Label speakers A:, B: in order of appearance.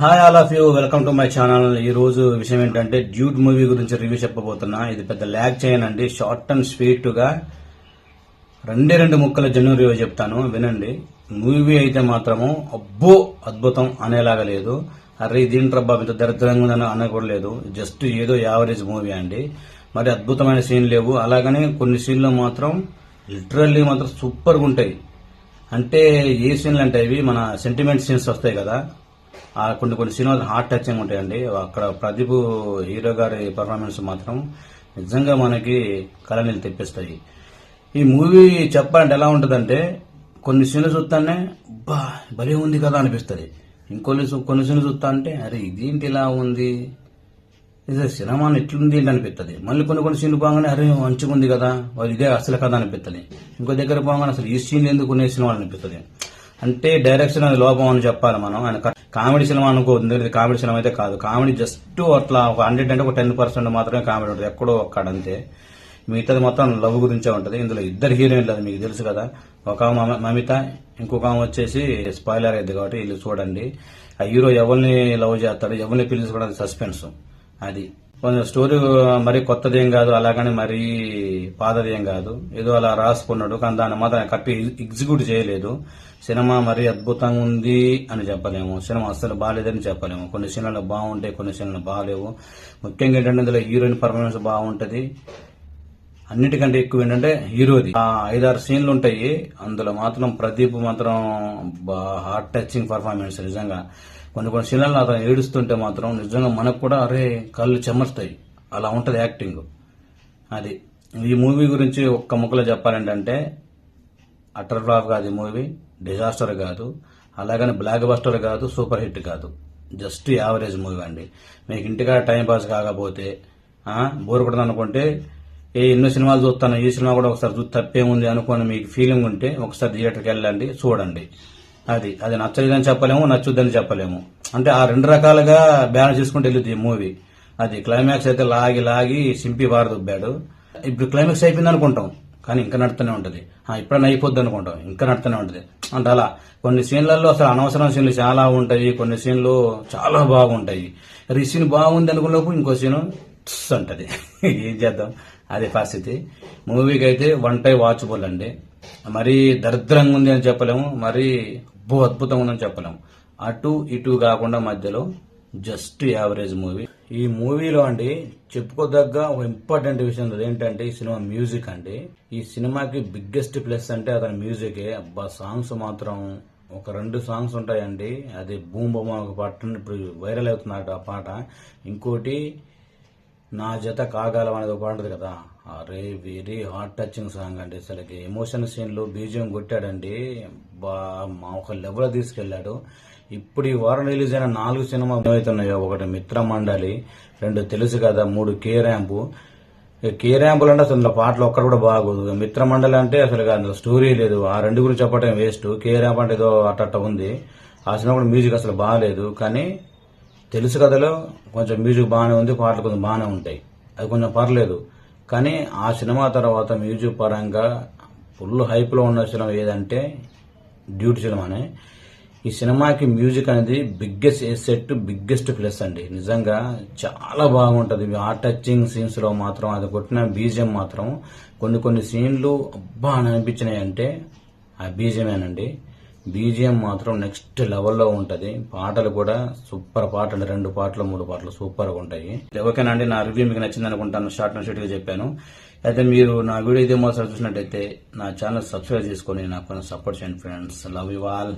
A: Hi all of you welcome to my channel ఈ రోజు విషయం ఏంటంటే డ్యూట్ మూవీ గురించి రివ్యూ చెప్పబోతున్నా. ఇది పెద్ద ల్యాగ్ చేయనండి. షార్ట్ అండ్ స్వీట్గా రెండే రెండు ముక్కల జనవరి చెప్తాను. వినండి. మూవీ అయితే మాత్రము అబ్బో అద్భుతం అనేలాగా లేదు. అరే దీంట్రబ్బా ఇంత దరిద్రంగా ఉందని అనకూడలేదు జస్ట్ ఏదో యావరేజ్ మూవీ అండి. మరి అద్భుతమైన సీన్ లేవు. అలాగనే కొన్ని సీన్లు మాత్రం లిటరల్లీ మాత్రం సూపర్గా ఉంటాయి. అంటే ఏ సీన్లు అంటే ఇవి మన సెంటిమెంట్ సీన్స్ వస్తాయి కదా. కొన్ని కొన్ని సినిమాలు హార్ట్ టచింగ్ ఉంటాయండి. అక్కడ ప్రదీప్ హీరో గారి పర్ఫార్మెన్స్ మాత్రం నిజంగా మనకి కళనీళ్ళు తెప్పిస్తాయి. ఈ మూవీ చెప్పాలంటే ఎలా ఉంటుందంటే కొన్ని సీన్లు చూస్తానే బా భలే ఉంది కదా అనిపిస్తుంది. ఇంకొన్ని కొన్ని సీన్లు చూస్తా అంటే అరే ఇదేంటి ఇలా ఉంది? ఇది సినిమా ఎట్లుంది ఏంటి అనిపిస్తుంది. మళ్ళీ కొన్ని కొన్ని సీన్లు పోగానే అరే మంచిగా ఉంది కదా వాళ్ళు ఇదే అసలు కదా అనిపిస్తుంది. ఇంకో దగ్గర పోగానే అసలు ఈ సీన్ ఎందుకు ఉన్న సినిమా అనిపిస్తుంది. అంటే డైరెక్షన్ అది లోపం అని చెప్పాలి మనం. ఆయన కామెడీ సినిమా అనుకోవద్దు. ఇది కామెడీ సినిమా అయితే కాదు. కామెడీ జస్ట్ అట్లా ఒక హండ్రెడ్ అంటే ఒక టెన్ పర్సెంట్ మాత్రమే కామెడీ ఉంటుంది. ఎక్కడో ఒక్కడంతే. మిగతాది మొత్తం లవ్ గురించే ఉంటుంది. ఇందులో ఇద్దరు హీరోయిన్లు అది మీకు తెలుసు కదా. ఒక మమ- మమిత ఇంకొక ఆమె వచ్చేసి స్పాయిలర్ అయింది కాబట్టి వీళ్ళు చూడండి. ఆ హీరో ఎవరిని లవ్ చేస్తాడు? ఎవరిని పిలుచుకోవడం సస్పెన్స్ అది. కొంచెం స్టోరీ మరీ కొత్తదేం కాదు అలాగని మరీ పాతదేం కాదు. ఏదో అలా రాసుకున్నాడు కానీ దాన్ని మాత్రం కప్పి ఎగ్జిక్యూట్ చేయలేదు. సినిమా మరీ అద్భుతంగా ఉంది అని చెప్పలేము. సినిమా అస్సలు బాగాలేదని చెప్పలేము. కొన్ని సినిమాలు బాగుంటాయి కొన్ని సినిమాలు బాగాలేవు ముఖ్యంగా ఏంటంటే ఇందులో హీరోయిన్ పర్ఫార్మెన్స్ బాగుంటుంది. అన్నిటికంటే ఎక్కువ ఏంటంటే హీరోది. ఆ ఐదారు సీన్లు ఉంటాయి. అందులో మాత్రం ప్రదీప్ మాత్రం హార్ట్ టచింగ్ పర్ఫార్మెన్స్ నిజంగా. కొన్ని కొన్ని సీన్లలో అతను ఏడుస్తుంటే మాత్రం నిజంగా మనకు కూడా అరే కళ్ళు చెమర్స్తాయి అలా ఉంటుంది యాక్టింగ్. అది. ఈ మూవీ గురించి ఒక్క ముక్కలో చెప్పాలంటే అటర్ ఫ్లాప్ కాదు ఈ మూవీ. డిజాస్టర్ కాదు. అలాగని బ్లాక్ బస్టర్ కాదు సూపర్ హిట్ కాదు. జస్ట్ యావరేజ్ మూవీ అండి. మీకు ఇంటికాడ టైం పాస్ కాకపోతే బోర్ కొడదనుకుంటే ఏ ఎన్నో సినిమాలు చూస్తాను ఈ సినిమా కూడా ఒకసారి చూసి తప్పేముంది అనుకోని మీకు ఫీలింగ్ ఉంటే ఒకసారి థియేటర్కి వెళ్ళండి చూడండి. అది అది నచ్చలేదని చెప్పలేము నచ్చుద్దని చెప్పలేము. అంటే ఆ రెండు రకాలుగా బ్యాలెన్స్ చేసుకుంటూ వెళ్ళింది ఈ మూవీ అది క్లైమాక్స్ అయితే లాగి లాగి సింపి వారదుబ్బాడు. ఇప్పుడు క్లైమాక్స్ అయిపోయింది అనుకుంటాం కానీ ఇంకా నడుతూనే ఉంటుంది. ఇప్పుడైనా అయిపోద్ది అనుకుంటాం ఇంకా నడుతూనే ఉంటుంది. అంటే అలా కొన్ని సీన్లలో అసలు అనవసరం సీన్లు చాలా ఉంటాయి కొన్ని సీన్లు చాలా బాగుంటాయి. మరి ఈ సీన్ బాగుంది అనుకున్నప్పుడు ఇంకో సీను టుస్ అంటది. ఏం చేద్దాం? అదే పరిస్థితి. మూవీకి అయితే వన్ టై వాచబుల్ అండి. మరీ దరిద్రంగా ఉంది అని చెప్పలేము. మరీ అబ్బో అద్భుతంగా ఉందని చెప్పలేము. అటు ఇటు కాకుండా మధ్యలో జస్ట్ యావరేజ్ మూవీ. ఈ మూవీలో అండి చెప్పుకోదగ్గ ఒక ఇంపార్టెంట్ విషయం ఏంటంటే ఈ సినిమా మ్యూజిక్ అండి. ఈ సినిమాకి బిగ్గెస్ట్ ప్లస్ అంటే అతని మ్యూజికే. అబ్బా సాంగ్స్ మాత్రం ఒక రెండు సాంగ్స్ ఉంటాయండి. అది బూమ్ బొమ్మ ఒక పాట ఇప్పుడు వైరల్ అవుతున్నాడు ఆ పాట. ఇంకోటి నా జత కాగలం అనేది ఒక పాట ఉంటుంది కదా. అరే వెరీ హార్ట్ టచింగ్ సాంగ్ అండి అసలుకి. ఎమోషన్ సీన్లు బీజియం కొట్టాడండి. బా మా ఒక లెవెల్ తీసుకెళ్ళాడు ఇప్పుడు ఈ వారం రిలీజ్ అయిన నాలుగు సినిమా ఏవైతున్నాయో ఒకటి మిత్ర మండలి రెండు తెలుసు కదా మూడు కే ర్యాంపు. కే ర్యాంపులు అంటే అసలు పాటలు ఒక్కటి కూడా బాగోదు. మిత్ర మండలి అంటే అసలు అందులో స్టోరీ లేదు. ఆ రెండు గురించి చెప్పడం వేస్ట్ కే ర్యాంప్ అంటే ఏదో అట్ట ఉంది. ఆ సినిమా కూడా మ్యూజిక్ అసలు బాగాలేదు. కానీ తెలుసు కథలో కొంచెం మ్యూజిక్ బాగానే ఉంది పాటలు కొంచెం బాగానే ఉంటాయి. అది కొంచెం పర్లేదు. కానీ ఆ సినిమా తర్వాత మ్యూజిక్ పరంగా ఫుల్ హైప్లో ఉన్న సినిమా ఏదంటే డ్యూటీ సినిమానే. ఈ సినిమాకి మ్యూజిక్ అనేది బిగ్గెస్ట్ ఎసెట్ బిగ్గెస్ట్ ప్లస్ అండి. నిజంగా చాలా బాగుంటుంది. ఆ టచింగ్ సీన్స్లో మాత్రం అది కొట్టిన బీజియం మాత్రం కొన్ని కొన్ని సీన్లు అబ్బా అని అనిపించినాయి అంటే ఆ బీజియమేనండి. బీజిఎం మాత్రం నెక్స్ట్ లెవెల్లో ఉంటది. పాటలు కూడా సూపర్ పాటలు రెండు పాటలు మూడు పాటలు సూపర్ ఉంటాయి. ఓకేనా అండి నా రివ్యూ మీకు నచ్చింది అనుకుంటాను షార్ట్ అండ్ షూట్గా చెప్పాను. అయితే మీరు నా వీడియో ఇదే మొదటి చూసినట్టయితే నా ఛానల్ సబ్స్క్రైబ్ చేసుకొని నాకు కొంచెం సపోర్ట్ చేయండి ఫ్రెండ్స్. Love you all